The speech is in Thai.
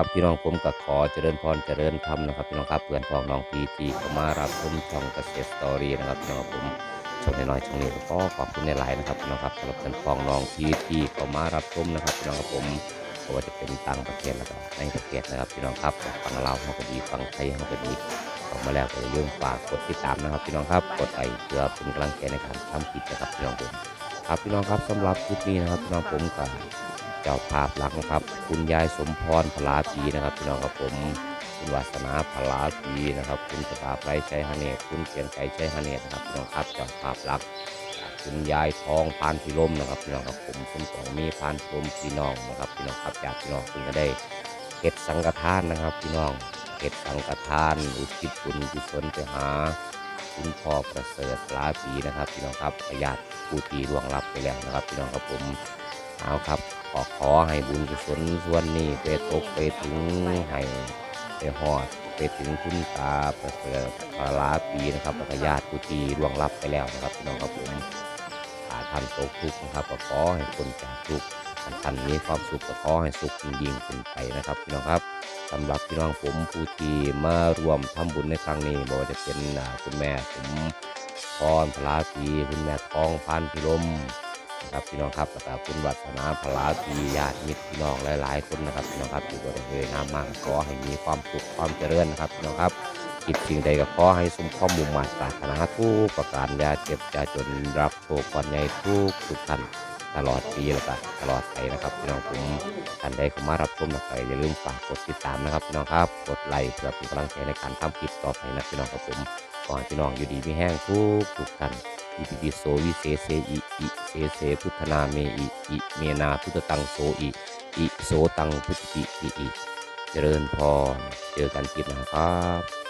ครับพี่น้องผมก็ขอเจริญพรเจริญธรรมนะครับพี่น้องครับเพื่อนพ้องน้องพีทีเข้ามารับชมช่องเกษตรสตอรี่นะครับพี่น้องครับผมช่องน้อยๆช่องนี้ก็ขอบคุณในหลายนะครับพี่น้องครับสำหรับเพื่อนพ้องน้องพีทีเข้ามารับชมนะครับพี่น้องครับผมก็ว่าจะเป็นต่างประเทศแล้วก็ในประเทศนะครับพี่น้องครับฟังลาวเขาก็ดีฟังไทยเขาก็ดีออกมาแล้วก็อย่าลืมฝากกดติดตามนะครับ พี่น้องครับกดไลค์เพื่อเป็นกำลังใจในการทำคลิปนะครับพี่น้องผมครับพี่น้องครับสำหรับคลิปนี้นะครับพี่น้องผมก็ เจ้าภาพหลักนะครับ คุณยายสมพรพลาพีนะครับพี่น้องครับผมคุณวาสนาพลาพีนะครับ คุณสตาไพรชัยฮาเนตคุณเกียงไก่ชัยฮาเนตนะครับพี่น้องครับเจ้าภาพหลักคุณยายทองพานพิรมนะครับพี่น้องครับผมคุณสองมีพานพิรมพี่น้องนะครับพี่น้องครับจากพี่น้องคุณก็ได้เก็ดสังฆทานนะครับพี่น้องเก็ดสังฆทานอุทิศบุญกุศลไปหาคุณพ่อประเสริฐพลาพีนะครับพี่น้องครับญาติผู้ที่ล่วงลับไปแล้วนะครับพี่น้องครับผม เอาครับขอขอให้บุญกุศลส่วนนี้ไปตกไปถึงให้ไปหอดไปถึงคุณตาประเสริฐพลาปีนะครับและญาติผู้ที่ล่วงลับไปแล้วนะครับพี่น้องครับผมถ้าท่านตกทุกข์นะครับก็ขอให้คนจากทุกข์ท่านมีความสุขก็ขอให้สุขยิ่งขึ้นไปนะครับพี่น้องครับสำหรับพี่น้องผมผู้ที่มารวมทำบุญในครั้งนี้บอกว่าจะเป็นคุณแม่ผมพรพลาปีคุณแม่ทองพันพิรม ครับพี่น้องครับแล้วก็คุณวัฒนาพลาพีญาติมิตรพี่น้องหลาย ๆ คนนะครับพี่น้องครับที่บริเวณน้ำมากขอให้มีความสุขความเจริญนะครับพี่น้องครับคิดสิ่งใดก็ขอให้สมความมุ่งมั่นปรารถนาทุกประการอย่าเจ็บอย่าจนรับโชคก่อนใหญ่ทุกทุกท่านตลอดปีแล้วก็ตลอดไปนะครับพี่น้องผมท่านใดเข้ามารับชมนะครับอย่าลืมฝากกดติดตามนะครับพี่น้องครับกดไลค์เพื่อเป็นกำลังใจในการทำคลิปต่อไปนะพี่น้องครับผมขอให้พี่น้องอยู่ดีมีแห้งทุกทุกท่าน อิติปิโสวิเศเสอิอิเศเสพุทธนาเมอิอิเมนาพุทธตังโสอิอิโสตังพุทธิอิอิเจริญพรเจอกันคลิปนะครับ